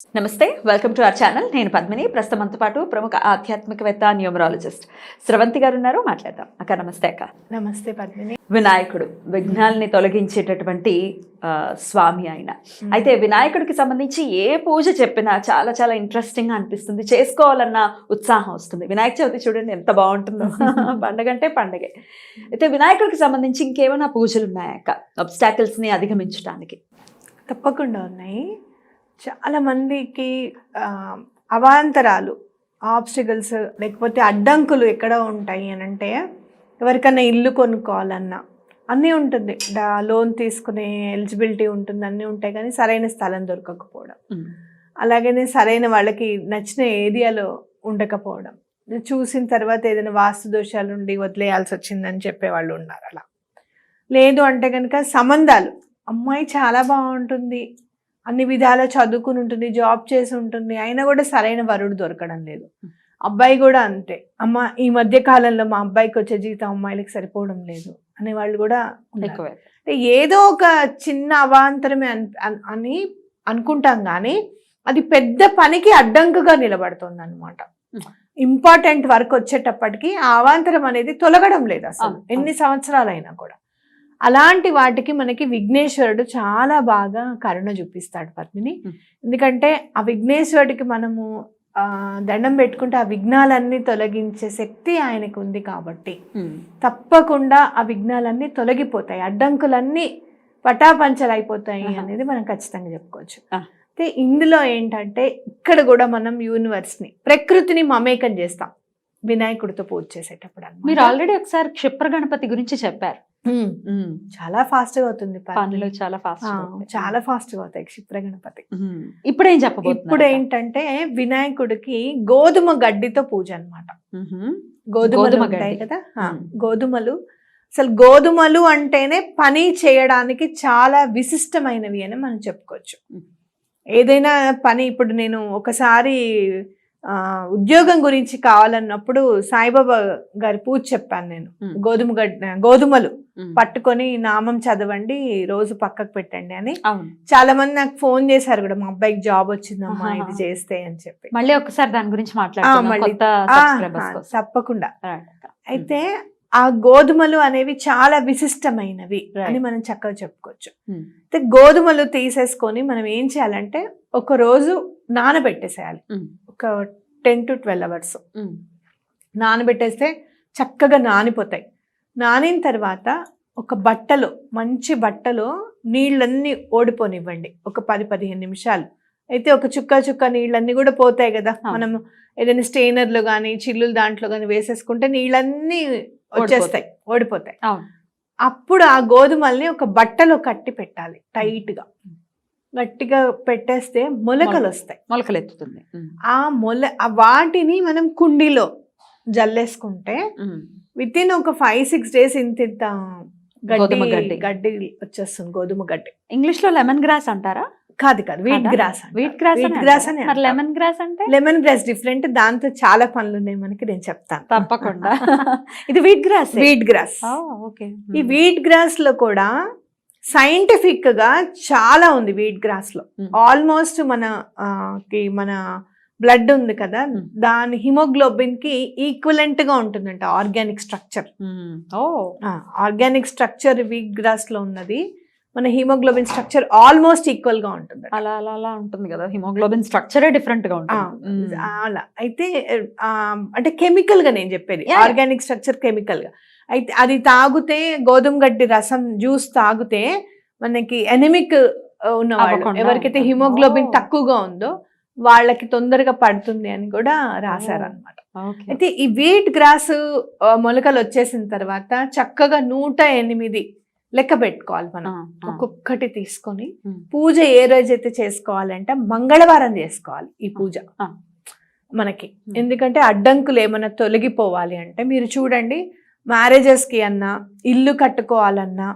నమస్తే welcome to our channel. నేను పద్మిని. ప్రస్తుతం మనతో పాటు ప్రముఖ ఆధ్యాత్మికవేత్త న్యూమరాలజిస్ట్ స్రవంతి గారు ఉన్నారు. మాట్లాడదాం. అక్క నమస్తే అక్క. నమస్తే పద్మిని. వినాయకుడు విఘ్నాల్ని తొలగించేటటువంటి స్వామి ఆయన. అయితే వినాయకుడికి సంబంధించి ఏ పూజ చెప్పినా చాలా చాలా ఇంట్రెస్టింగ్ అనిపిస్తుంది. చేసుకోవాలన్న ఉత్సాహం వస్తుంది. వినాయక చవితి చూడండి ఎంత బాగుంటుందో. పండగ అంటే పండగే. అయితే వినాయకుడికి సంబంధించి ఇంకేమైనా పూజలు ఉన్నాయక్క Obstacles ని అధిగమించడానికి తప్పకుండా ఉన్నాయి. చాలా మందికి ఆ, అవాంతరాలు ఆబ్స్టికల్స్ లేకపోతే అడ్డంకులు ఎక్కడ ఉంటాయి అని అంటే ఎవరికైనా ఇల్లు కొనుక్కోవాలన్నా అన్నీ ఉంటుంది. లోన్ తీసుకునే ఎలిజిబిలిటీ ఉంటుంది అన్నీ ఉంటాయి కానీ సరైన స్థలం దొరకకపోవడం. అలాగనే సరైన వాళ్ళకి నచ్చిన ఏరియాలో ఉండకపోవడం. చూసిన తర్వాత ఏదైనా వాస్తు దోషాలు ఉండి వదిలేయాల్సి వచ్చిందని చెప్పేవాళ్ళు ఉన్నారు అలా. లేదు అంటే కనుక సంబంధాలు. అమ్మాయి చాలా బాగుంటుంది. అన్ని విధాలా చదువుకుని ఉంటుంది జాబ్ చేసి ఉంటుంది. అయినా కూడా సరైన వరుడు దొరకడం లేదు. అబ్బాయి కూడా అంతే. అమ్మ ఈ మధ్య కాలంలో మా అబ్బాయికి వచ్చే జీతం అమ్మాయిలకి సరిపోవడం లేదు అనే వాళ్ళు కూడా. ఎక్కువే. అంటే ఏదో ఒక చిన్న అవాంతరమే అన్- అన్- అని అనుకుంటాం కానీ అది పెద్ద పనికి అడ్డంకుగా నిలబడుతుంది అనమాట. ఇంపార్టెంట్ వర్క్ వచ్చేటప్పటికి ఆ అవాంతరం అనేది తొలగడం లేదు అసలు. ఎన్ని సంవత్సరాలైనా కూడా. అలాంటి వాటికి మనకి విఘ్నేశ్వరుడు చాలా బాగా కరుణ చూపిస్తాడు పద్మిని. ఎందుకంటే ఆ విఘ్నేశ్వరుడికి మనము దండం పెట్టుకుంటే ఆ విఘ్నాలన్నీ తొలగించే శక్తి ఆయనకు ఉంది కాబట్టి తప్పకుండా ఆ విఘ్నాలన్నీ తొలగిపోతాయి అడ్డంకులన్నీ పటాపంచలైపోతాయి. అనేది మనం ఖచ్చితంగా చెప్పుకోవచ్చు. అయితే ఇందులో ఏంటంటే ఇక్కడ కూడా మనం యూనివర్స్ని ప్రకృతిని మమేకం చేస్తాం వినాయకుడితో పూజ చేసేటప్పుడు. మీరు ఆల్రెడీ ఒకసారి క్షిప్ర గణపతి గురించి చెప్పారు. చాలా ఫాస్ట్గా అవుతుంది పని. పనులు చాలా ఫాస్ట్ చాలా ఫాస్ట్గా అవుతాయి క్షిప్ర గణపతి ఇప్పుడు ఏం చెప్పబోతున్నారు ఇప్పుడు ఏంటంటే వినాయకుడికి గోధుమ గడ్డితో పూజ. గోధుమలు గోధుమ గడ్డి. కదా. గోధుమలు అసలు గోధుమలు అంటేనే పని చేయడానికి చాలా విశిష్టమైనవి అని మనం చెప్పుకోవచ్చు. ఏదైనా పని ఇప్పుడు నేను ఒకసారి ఉద్యోగం గురించి కావాలన్నప్పుడు సాయిబాబా గారి పూజ చెప్పాను నేను. గోధుమ గడ్డ గోధుమలు. పట్టుకొని నామం చదవండి రోజు పక్కకు పెట్టండి అని చాలా మంది నాకు ఫోన్ చేశారు కూడా మా అబ్బాయికి జాబ్ వచ్చిందమ్మా. ఇది చేస్తే అని చెప్పి మళ్ళీ ఒకసారి దాని గురించి. తప్పకుండా. అయితే ఆ గోధుమలు అనేవి చాలా విశిష్టమైనవి. అని మనం చక్కగా చెప్పుకోవచ్చు. అయితే గోధుమలు తీసేసుకొని మనం ఏం చేయాలంటే ఒక రోజు నానబెట్టేసేయాలి. ఒక టెన్ టు ట్వెల్వ్ అవర్స్. నానబెట్టేస్తే చక్కగా నానిపోతాయి. నానిన తర్వాత ఒక బట్టలో మంచి బట్టలో నీళ్ళన్నీ ఓడిపోనివ్వండి. ఒక పది పదిహేను నిమిషాలు. అయితే ఒక చుక్క చుక్క నీళ్ళన్నీ కూడా పోతాయి కదా. మనం ఏదైనా స్టెయినర్లు కానీ చిల్లులు దాంట్లో కానీ వేసేసుకుంటే నీళ్ళన్నీ వచ్చేస్తాయి. ఓడిపోతాయి. అప్పుడు ఆ గోధుమల్ని ఒక బట్టలో కట్టి పెట్టాలి టైట్గా గట్టిగా పెట్టేస్తే మొలకలు వస్తాయి. మొలకలు ఎత్తుతుంది. ఆ మొల వాటిని మనం కుండీలో జల్లేసుకుంటే. విత్ ఇన్ ఒక ఫైవ్ సిక్స్ డేస్ ఇంత ఇంత గడ్డి గడ్డి. గడ్డి వచ్చేస్తుంది గోధుమ గడ్డి. ఇంగ్లీష్లో లెమన్ గ్రాస్ అంటారా? కాదు కాదు wheat? Grass wheat grass wheat grass అని లెమన్ గ్రాస్ అంటే? లెమన్ గ్రాస్ డిఫరెంట్ దాంతో చాలా పనులు ఉన్నాయి మనకి నేను చెప్తాను. తప్పకుండా. ఇది wheat grass wheat grass okay. ఈ వీట్ గ్రాస్లో కూడా సైంటిఫిక్గా చాలా ఉంది వీట్ గ్రాస్లో. Hmm. ఆల్మోస్ట్ మన మన బ్లడ్ ఉంది కదా. Hmm. దాని హిమోగ్లోబిన్కి ఈక్వలెంట్గా ఉంటుందంట organic structure organic structure wheat గ్రాస్లో ఉన్నది. మన హిమోగ్లోబిన్ స్ట్రక్చర్ ఆల్మోస్ట్ ఈక్వల్గా ఉంటుంది అలా అలా అలా ఉంటుంది కదా. హిమోగ్లోబిన్ స్ట్రక్చరే డిఫరెంట్గా ఉంటుంది. మ్మ్. అలా. అయితే అంటే కెమికల్గా నేను చెప్పేది. ఆర్గానిక్ స్ట్రక్చర్ కెమికల్గా. అయితే అది తాగితే గోధుమ గడ్డి రసం జ్యూస్ తాగితే మనకి ఎనిమిక్ ఉన్నవాళ్ళు ఎవరికైతే. హిమోగ్లోబిన్. తక్కువగా ఉందో వాళ్ళకి తొందరగా పడుతుంది అని కూడా రాశారు. అనమాట ఓకే అయితే ఈ వీట్ గ్రాస్ మొలకలు వచ్చేసిన తర్వాత చక్కగా నూట ఎనిమిది లెక్క పెట్టుకోవాలి మనం. ఒక్కొక్కటి తీసుకొని. పూజ ఏ రోజైతే చేసుకోవాలంటే మంగళవారం చేసుకోవాలి ఈ పూజ. మనకి. ఎందుకంటే అడ్డంకులు ఏమైనా తొలగిపోవాలి అంటే మీరు చూడండి మ్యారేజెస్కి అన్నా ఇల్లు కట్టుకోవాలన్నా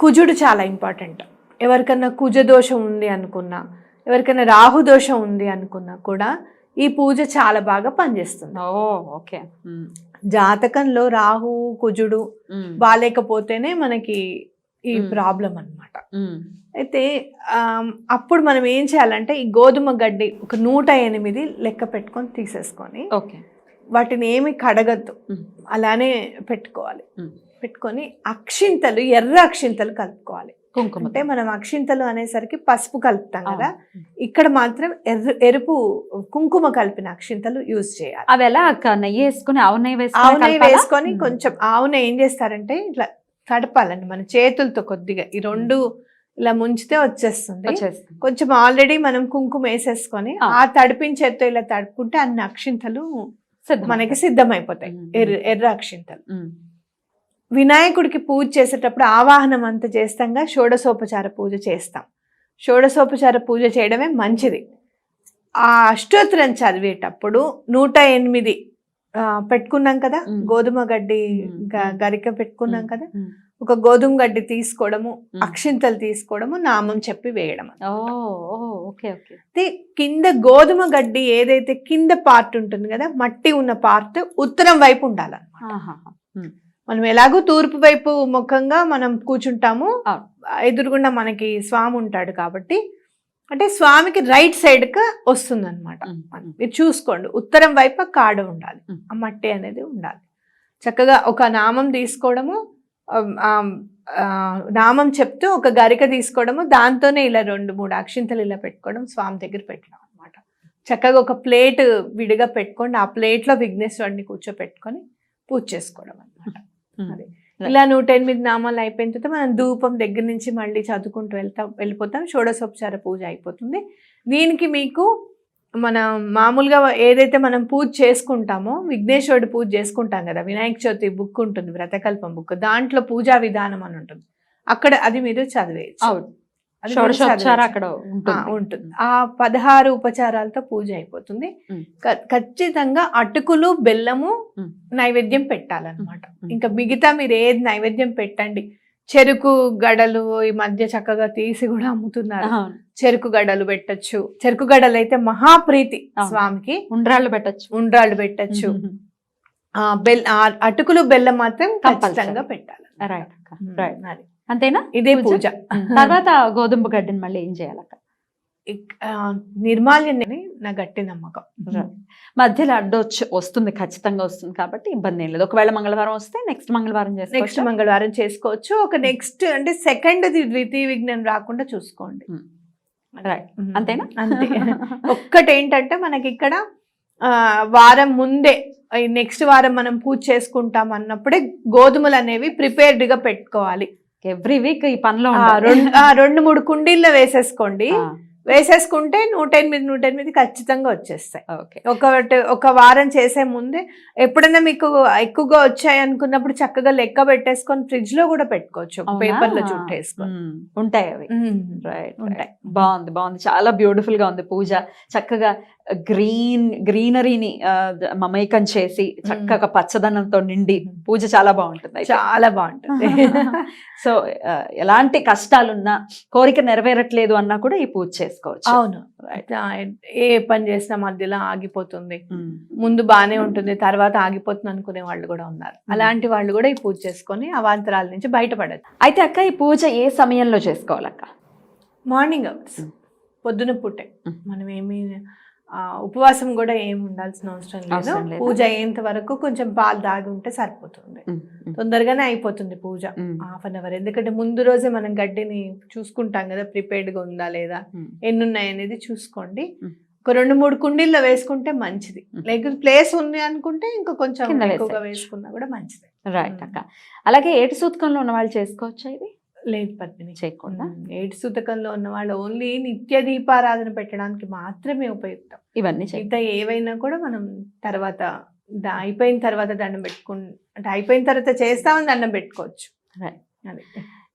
కుజుడు చాలా ఇంపార్టెంట్ ఎవరికన్నా కుజ దోషం ఉంది అనుకున్నా ఎవరికైనా రాహు దోషం ఉంది అనుకున్నా కూడా ఈ పూజ చాలా బాగా పనిచేస్తుంది ఓకే. జాతకంలో రాహు కుజుడు. బాగాలేకపోతేనే మనకి ఈ. ప్రాబ్లం అన్నమాట ఉమ్, అయితే అప్పుడు మనం ఏం చేయాలంటే ఈ గోధుమ గడ్డి ఒక నూట ఎనిమిది లెక్క పెట్టుకొని తీసేసుకొని ఓకే వాటిని ఏమి కడగద్దు అలానే పెట్టుకోవాలి. పెట్టుకొని అక్షింతలు ఎర్ర అక్షింతలు కలుపుకోవాలి కుంకుమ అంటే మనం అక్షింతలు అనేసరికి పసుపు కలుపుతాం కదా. ఇక్కడ మాత్రం ఎర్ర ఎరుపు కుంకుమ కలిపిన అక్షింతలు యూజ్ చేయాలి అవి ఎలా నెయ్యి వేసుకుని ఆవు నెయ్యి వేసుకుని ఆవు నెయ్యి? వేసుకొని. కొంచెం ఆవు నెయ్యి ఏం చేస్తారంటే ఇట్లా తడపాలండి మన చేతులతో కొద్దిగా ఈ రెండు ఇలా ముంచితే వచ్చేస్తుంది కొంచెం ఆల్రెడీ మనం కుంకుమ వేసేసుకొని ఆ. చేత్తో ఇలా తడుపుకుంటే అన్ని అక్షింతలు. మనకి సిద్ధమైపోతాయి. ఎర్ర ఎర్ర అక్షింతలు వినాయకుడికి పూజ చేసేటప్పుడు ఆవాహనం అంతా చేస్తాంగా షోడశోపచార పూజ చేస్తాం. షోడశోపచార పూజ చేయడమే మంచిది. ఆ అష్టోత్తరం చదివేటప్పుడు నూట ఎనిమిది పెట్టుకున్నాం కదా. గోధుమ గడ్డి గరిక పెట్టుకున్నాం కదా. ఒక గోధుమ గడ్డి తీసుకోవడము. అక్షింతలు తీసుకోవడము నామం చెప్పి వేయడం అయితే కింద గోధుమ గడ్డి ఏదైతే కింద పార్ట్ ఉంటుంది కదా మట్టి ఉన్న పార్ట్ ఉత్తరం వైపు ఉండాలన్నమాట మనం ఎలాగో తూర్పు వైపు ముఖంగా మనం కూర్చుంటాము. ఎదురుగుండా మనకి స్వామి ఉంటాడు కాబట్టి అంటే స్వామికి రైట్ సైడ్కి వస్తుంది అనమాట. మీరు చూసుకోండి ఉత్తరం వైపు కాడ ఉండాలి. ఆ మట్టి అనేది ఉండాలి చక్కగా ఒక నామం తీసుకోవడము నామం చెప్తూ ఒక గరిక తీసుకోవడము దాంతోనే ఇలా రెండు మూడు అక్షింతలు ఇలా పెట్టుకోవడం స్వామి దగ్గర పెట్టడం అనమాట చక్కగా ఒక ప్లేట్ విడిగా పెట్టుకోండి ఆ ప్లేట్లో విఘ్నేశ్వరుడిని కూర్చోపెట్టుకొని పూజ చేసుకోవడం అనమాట. అది. ఇలా నూట ఎనిమిది నామాలు అయిపోయిన తర్వాత మనం ధూపం దగ్గర నుంచి మళ్ళీ చదువుకుంటూ వెళ్తాం వెళ్ళిపోతాం. షోడశోపచార పూజ అయిపోతుంది. దీనికి మీకు మన మామూలుగా ఏదైతే మనం పూజ చేసుకుంటామో విఘ్నేశ్వరుడు పూజ చేసుకుంటాం కదా వినాయక చవితి బుక్ ఉంటుంది వ్రతకల్పం బుక్. దాంట్లో పూజా విధానం అని ఉంటుంది. అక్కడ అది మీరు చదివేయచ్చు. అవును. అక్కడ ఉంటుంది. ఆ పదహారు ఉపచారాలతో పూజ అయిపోతుంది. ఖచ్చితంగా అటుకులు బెల్లము. నైవేద్యం పెట్టాలన్నమాట. ఇంకా మిగతా మీరు ఏది నైవేద్యం పెట్టండి. చెరుకు గడలు ఈ మధ్య చక్కగా తీసి కూడా అమ్ముతున్నారు. చెరుకు గడలు పెట్టచ్చు. చెరుకు గడలు అయితే మహాప్రీతి. స్వామికి ఉండ్రాళ్ళు పెట్టచ్చు. ఉండ్రాళ్ళు పెట్టచ్చు. ఆ బెల్ అటుకులు బెల్లం మాత్రం. ఖచ్చితంగా పెట్టాలి రైట్ రైట్. అంతేనా? ఇదే పూజ? తర్వాత గోధుమ గడ్డిని మళ్ళీ ఏం చేయాలక్క నిర్మాల్యం నా గట్టి నమ్మకం. మధ్యలో అడ్డొచ్చు వస్తుంది ఖచ్చితంగా వస్తుంది కాబట్టి ఇబ్బంది ఏం లేదు. ఒకవేళ మంగళవారం వస్తే నెక్స్ట్ మంగళవారం నెక్స్ట్ చేసుకోవచ్చు మంగళవారం చేసుకోవచ్చు. ఒక నెక్స్ట్ అంటే సెకండ్ ద్వితీయ విఘ్నం రాకుండా చూసుకోండి. Hmm. అంతేనా? అంతే. ఒక్కటి ఏంటంటే మనకి ఇక్కడ వారం ముందే నెక్స్ట్ వారం మనం పూజ చేసుకుంటాం అన్నప్పుడే గోధుమలు అనేవి ప్రిపేర్డ్గా పెట్టుకోవాలి. ఎవ్రీ వీక్ ఈ పనిలో. రెండు మూడు కుండీల్లో వేసేసుకోండి వేసేసుకుంటే నూట ఎనిమిది నూట ఎనిమిది ఖచ్చితంగా వచ్చేస్తాయి. ఓకే. ఒక ఒక వారం చేసే ముందే ఎప్పుడైనా మీకు ఎక్కువగా వచ్చాయి అనుకున్నప్పుడు చక్కగా లెక్క పెట్టేసుకొని ఫ్రిడ్జ్లో కూడా పెట్టుకోవచ్చు? పేపర్లో చుట్టేసుకొని. ఉంటాయి అవి. రైట్ ఉంటాయి. బాగుంది బాగుంది. చాలా బ్యూటిఫుల్గా ఉంది పూజ. చక్కగా గ్రీన్ గ్రీనరీని మమైకం చేసి చక్కగా పచ్చదనంతో నిండి పూజ చాలా బాగుంటుంది. చాలా బాగుంటుంది. సో ఎలాంటి కష్టాలున్నా కోరిక నెరవేరట్లేదు అన్నా కూడా ఈ పూజ చేసుకోవచ్చు. అవును. ఏ పని చేసినా మధ్యలో ఆగిపోతుంది. మ్మ్. ముందు బాగానే ఉంటుంది తర్వాత ఆగిపోతుంది అనుకునే వాళ్ళు కూడా ఉన్నారు. అలాంటి వాళ్ళు కూడా ఈ పూజ చేసుకొని అవాంతరాల నుంచి బయటపడదు అయితే అక్క ఈ పూజ ఏ సమయంలో చేసుకోవాలక్క? Morning hours Mm. పొద్దున పూటే. Mm. మనం ఏమి ఉపవాసం కూడా ఏమి ఉండాల్సిన అవసరం లేదు? పూజ అయ్యేంత వరకు కొంచెం పాలు దాగి ఉంటే సరిపోతుంది. తొందరగానే అయిపోతుంది పూజ. హాఫ్ అన్ అవర్ ఎందుకంటే ముందు రోజే మనం గడ్డిని చూసుకుంటాం కదా ప్రిపేర్డ్గా ఉందా లేదా. ఎన్ని ఉన్నాయి అనేది చూసుకోండి. ఒక రెండు మూడు కుండీల్లో వేసుకుంటే మంచిది. లేకపోతే ప్లేస్ ఉంది అనుకుంటే ఇంకా కొంచెం ఎక్కువగా. వేసుకున్నా కూడా మంచిది రైట్ అక్క అలాగే ఏటి సూతకంలో ఉన్న వాళ్ళు చేసుకోవచ్చా ఇది లేదు పద్మిని. చేయకుండా. ఏడు సూతకంలో ఉన్న వాళ్ళు ఓన్లీ నిత్య దీపారాధన పెట్టడానికి మాత్రమే ఉపయుక్తం. ఇవన్నీ మిగతా ఏవైనా కూడా మనం తర్వాత ద- అయిపోయిన తర్వాత దండం పెట్టుకు అంటే అయిపోయిన తర్వాత చేస్తామని దండం పెట్టుకోవచ్చు. అది.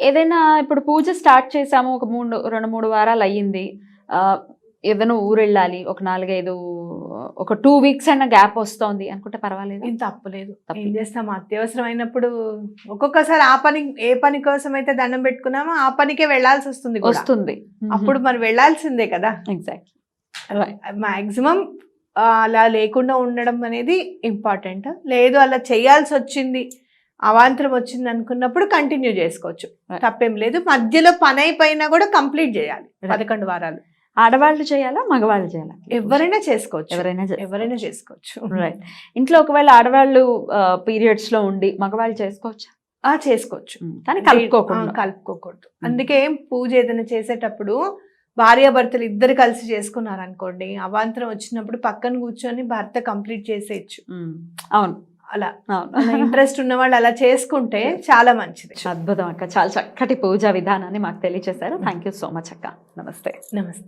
ఏదైనా ఇప్పుడు పూజ స్టార్ట్ చేసాము ఒక మూడు రెండు మూడు వారాలు అయ్యింది. ఆ, ఏదైనా ఊరు వెళ్ళాలి ఒక నాలుగైదు ఒక టూ వీక్స్ అయినా గ్యాప్ వస్తోంది అనుకుంటే పర్వాలేదు. ఏం తప్పలేదు. ఏం చేస్తాం? అత్యవసరమైనప్పుడు ఒక్కొక్కసారి ఆ పని ఏ పని కోసం అయితే దండం పెట్టుకున్నామో ఆ పనికే వెళ్ళాల్సి వస్తుంది. వస్తుంది. అప్పుడు మరి వెళ్ళాల్సిందే కదా. ఎగ్జాక్ట్ మాక్సిమం అలా లేకుండా ఉండడం అనేది ఇంపార్టెంట్. లేదు అలా చేయాల్సి వచ్చింది అవాంతరం వచ్చింది అనుకున్నప్పుడు కంటిన్యూ చేసుకోవచ్చు. తప్పేం లేదు. మధ్యలో పని అయిపోయినా కూడా కంప్లీట్ చేయాలి. పదకొండు వారాలు. ఆడవాళ్ళు చేయాలా మగవాళ్ళు చేయాలా? ఎవరైనా చేసుకోవచ్చు. ఎవరైనా ఎవరైనా చేసుకోవచ్చు. రైట్ ఇంట్లో ఒకవేళ ఆడవాళ్ళు పీరియడ్స్లో ఉండి మగవాళ్ళు చేసుకోవచ్చు? ఆ చేసుకోవచ్చు. కానీ ఆ, కలుపుకోకుండా కలుపుకోకూడదు అందుకే పూజ ఏదైనా చేసేటప్పుడు భార్యాభర్తలు ఇద్దరు కలిసి చేసుకున్నారు అనుకోండి అవాంతరం వచ్చినప్పుడు పక్కన కూర్చొని భర్త కంప్లీట్ చేసేయచ్చు. అవును. అలా. అవును. ఇంట్రెస్ట్ ఉన్న వాళ్ళు అలా చేసుకుంటే చాలా మంచిది. అద్భుతం అక్క. చాలా చక్కటి పూజా విధానాన్ని మాకు తెలియజేశారు థ్యాంక్ యూ సో మచ్ అక్క. నమస్తే. నమస్తే.